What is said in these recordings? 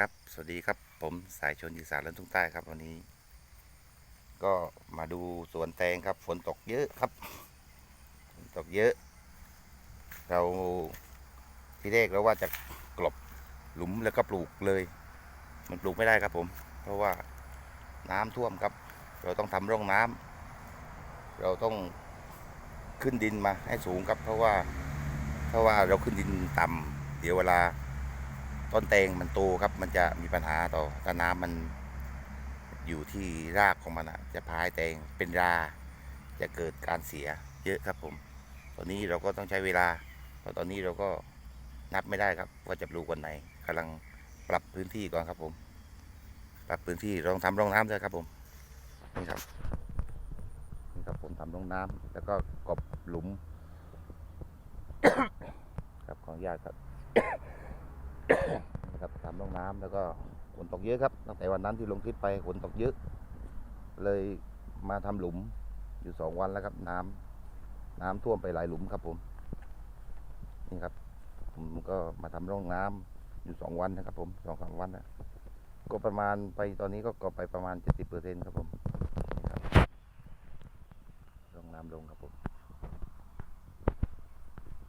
ครับ สวัสดีครับ ผมสายชนอีสานและทุ่งใต้ครับวันนี้ ก็มาดูสวนแตงครับ ฝนตกเยอะครับ ฝนตกเยอะ เราที่แรกเราว่าจะกลบหลุมแล้วก็ปลูกเลย มันปลูกไม่ได้ครับผม เพราะว่าน้ำท่วมครับ เราต้องทำร่องน้ำเราต้องขึ้นดินมาให้สูงครับ เพราะว่า เพราะว่าเราขึ้นดินต่ำเดี๋ยวเวลา ต้นแตงมันโตครับ มันจะมีปัญหาต่อถ้าน้ำมันอยู่ที่รากของมันอะจะพายแตงเป็นราจะเกิดการเสียเยอะครับผม ตอนนี้เราก็ต้องใช้เวลาเพราะตอนนี้เราก็นับไม่ได้ครับ ว่าจะปลูกวันไหนกำลังปรับพื้นที่ก่อนครับผม ปรับพื้นที่ลองทำร่องน้ำด้วยครับผมนี่ครับนี่ครับผมทำร่องน้ำแล้วก็กบหลุม ครับขออนุญาตครับ นะครับทำร่องน้ำแล้วก็ฝนตกเยอะครับตั้งแต่วันนั้นที่ลงคลิปไปฝนตกเยอะ เลยมาทำหลุมอยู่สองวันแล้วครับ น้ำน้ำท่วมไปหลายหลุมครับผมนี่ครับ ผมก็มาทำร่องน้ำอยู่สองวันนะครับ ผมสองสามวันนะก็ประมาณไปตอนนี้ก็ก็ไปประมาณเจ็ดสิบเปอร์เซ็นครับผมนี่ครับร่องน้ำลงครับผม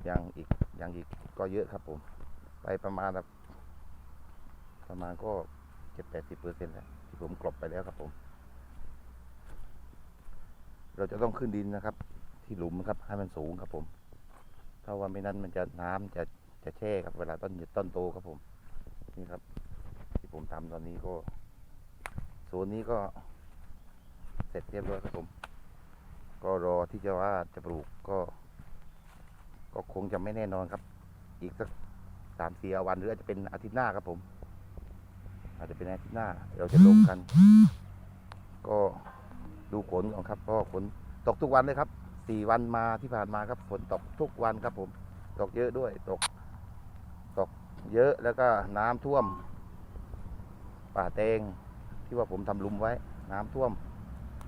ยังอีกยังอีกก็เยอะครับผม ไปประมาณแบบ ประมาณก็เจ็ดแปดสิบเปอร์เซ็นต์แหล้วที่ผมกลบไปแล้วครับผม เราจะต้องขึ้นดินนะครับ ที่หลุมนะครับให้มันสูงครับผมถ้าว่าไม่นั้นมันจะน้ำจะจะแช่ครับ เวลาต้นต้นโตครับผม นี่ครับ ที่ผมทำตอนนี้ก็โซนนี้ก็เสร็จเรียบร้อยครับผม ก็รอที่จะว่าจะปลูกก็ ก็คงจะไม่แน่นอนครับ อีกสักสามสี่วันหรืออาจจะเป็นอาทิตย์หน้าครับผม อาจจะเป็นอาทิตย์หน้า เราจะลงกัน ก็ดูฝนก่อนครับเพราะว่าฝนตกทุกวันเลยครับสี่วันมาที่ผ่านมาครับฝนตกทุกวันครับผม ตกเยอะด้วยตก ตกเยอะแล้วก็น้ำท่วม ป่าแตงที่ว่าผมทำหลุมไว้ น้ำท่วม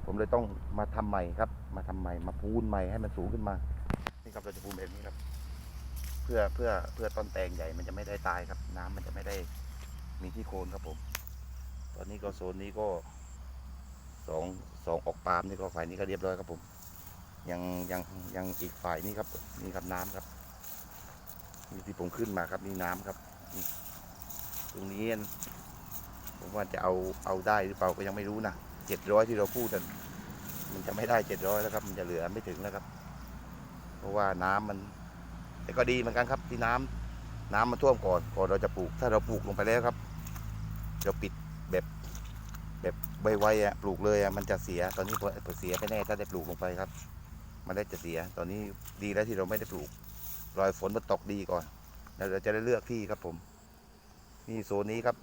ผมเลยต้องมาทำใหม่ครับ มาทำใหม่มาพูนใหม่ให้มันสูงขึ้นมานี่ครับเราจะพูนแบบนี้ครับ เพื่อเพื่อเพื่อต้นแตงใหญ่มันจะไม่ได้ตายครับ น้ำมันจะไม่ได้ มีที่โคนครับผม ตอนนี้ก็โซนนี้ก็สองสองออกปาล์มนี่ก็ฝ่ายนี้ก็เรียบร้อยครับผม ยังยังยังอีกฝ่ายนี้ครับนี่ครับน้ำครับนี่ที่ผมขึ้นมาครับนี่น้ำครับตรงนี้ผมว่าจะเอาเอาได้หรือเปล่าก็ยังไม่รู้นะเจ็ดร้อยที่เราพูดกันมันจะไม่ได้เจ็ดร้อยแล้วครับ มันจะเหลือไม่ถึงแล้วครับ เพราะว่าน้ำมัน แต่ก็ดีเหมือนกันครับที่น้ำน้ำมันท่วมก่อนก่อนเราจะปลูก ถ้าเราปลูกลงไปแล้วครับ เราปิดแบบแบบไวๆอะปลูกเลยอะมันจะเสียตอนนี้พอเสียไปแน่ถ้าได้ปลูกลงไปครับมันได้จะเสีย ตอนนี้ดีแล้วที่เราไม่ได้ปลูก รอยฝนมันตกดีก่อนแล้วเราจะได้เลือกที่ครับผม นี่โซนนี้ครับ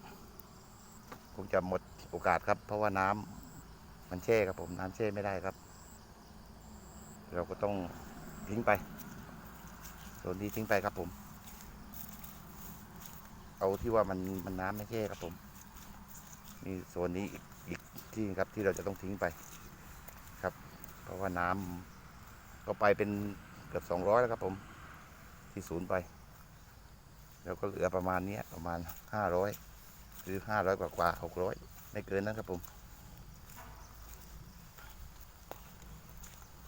คงจะหมดโอกาสครับ เพราะว่าน้ำมันแช่ครับผมน้ำแช่ไม่ได้ครับ เราก็ต้องทิ้งไปโซนนี้ทิ้งไปครับผม เอาที่ว่ามันมันน้ำไม่แช่ครับผม นี่โซนนี้อีกอีกที่ครับที่เราจะต้องทิ้งไปครับ เพราะว่าน้ำก็ไปเป็นเกือบสองร้อยแล้วครับผมที่ศูนย์ไปแล้วก็เหลือประมาณเนี้ยประมาณห้าร้อยหรือห้าร้อยกว่ากว่าหกร้อยไม่เกินนั้นครับผม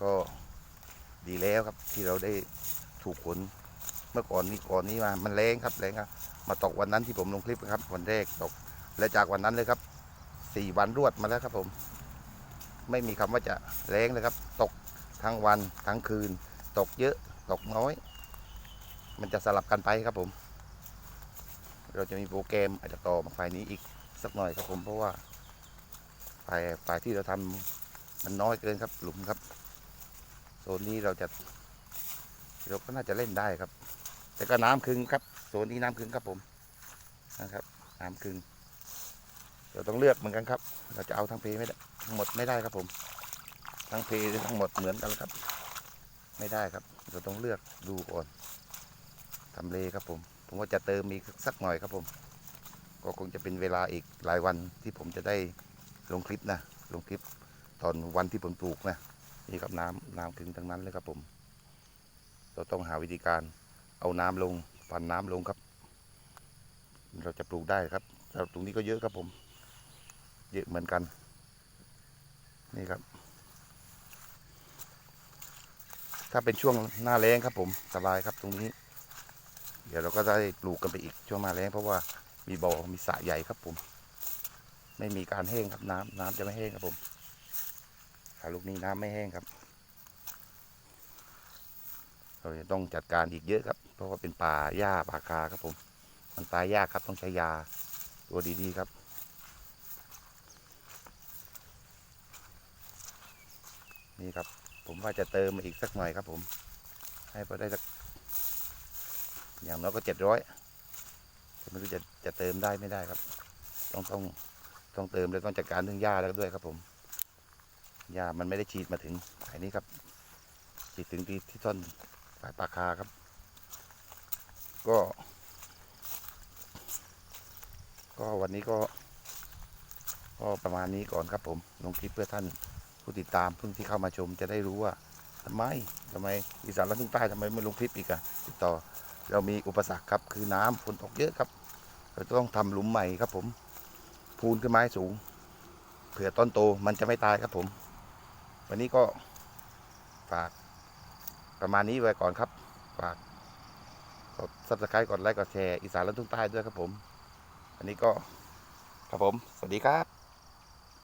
ก็ดีแล้วครับที่เราได้ถูกฝนเมื่อก่อนนี้ก่อนนี้มา มันแรงครับแรงครับมาตกวันนั้นที่ผมลงคลิปครับวันแรกตก และจากวันนั้นเลยครับสี่วันรวดมาแล้วครับผม ไม่มีคำว่าจะแรงเลยครับ ตกทั้งวันทั้งคืน ตกเยอะตกน้อย มันจะสลับกันไปครับผม เราจะมีโปรแกรมอาจจะต่อมาไฟนี้อีกสักหน่อยครับผมเพราะว่าไฟไฟที่เราทำมันน้อยเกินครับหลุมครับโซนนี้เราจะเราก็น่าจะเล่นได้ครับ แต่ก็น้ำคึงครับโซนนี้น้ำคึงครับผมนะครับ น้ำคึง เราต้องเลือกเหมือนกันครับ เราจะเอาทั้งเพไม่ได้ทั้งหมดไม่ได้ครับผม ทั้งเพทั้งหมดเหมือนกันครับ ไม่ได้ครับ เราต้องเลือกดูก่อนทำเลครับผม ผมว่าจะเติมอีสักหน่อยครับผม ก็คงจะเป็นเวลาอีกหลายวันที่ผมจะได้ลงคลิปนะ ลงคลิปตอนวันที่ผมปลูกนะ นี่ครับน้ำน้ำคึงทั้งนั้นเลยครับผม เราต้องหาวิธีการเอาน้ำลงปั่นน้ำลงครับ เราจะปลูกได้ครับสำหรับตรงนี้ก็เยอะครับผม เยอะเหมือนกัน นี่ครับ ถ้าเป็นช่วงหน้าแล้งครับผมสบายครับตรงนี้ เดี๋ยวเราก็ได้ปลูกกันไปอีกช่วงหน้าแล้งเพราะว่ามีบ่อมีสระใหญ่ครับผม ไม่มีการแห้งครับน้ำน้ำจะไม่แห้งครับผมขาลูกนี้น้ำไม่แห้งครับ เราจะต้องจัดการอีกเยอะครับ เพราะว่าเป็นป่าหญ้าป่าคาครับผม มันตายยากครับต้องใช้ยาตัวดีๆครับ นี่ครับ ผมว่าจะเติมมาอีกสักหน่อยครับ ผม ให้พอได้สักอย่างน้อยก็เจ็ดร้อยไม่รู้จะจะเติมได้ไม่ได้ครับ ต้องต้องต้องเติมเลยต้องจัดการเรื่องหญ้าแล้วด้วยครับ ผมหญ้ามันไม่ได้ฉีดมาถึงสายนี้ครับ ฉีดถึงที่ที่ต้นสายปลาคาครับ ก็ ก็วันนี้ก็ ก็ประมาณนี้ก่อนครับผมลงคลิปเพื่อท่าน ผู้ติดตามเพิ่งที่เข้ามาชมจะได้รู้ว่าทำไมทำไมอีสานและทุ่งใต้ทำไมไม่ลงคลิปอีกอะติดต่อเรามีอุปสรรคครับคือน้ำฝนตกเยอะครับ เราจะต้องทำหลุมใหม่ครับผม พูนขึ้นไม้สูง เผื่อต้นโตมันจะไม่ตายครับผม วันนี้ก็ฝากประมาณนี้ไว้ก่อนครับ ฝากกดซับสไครต์กดไลค์กดแชร์อีสานและทุ่งใต้ด้วยครับผม อันนี้ก็ครับผม สวัสดีครับ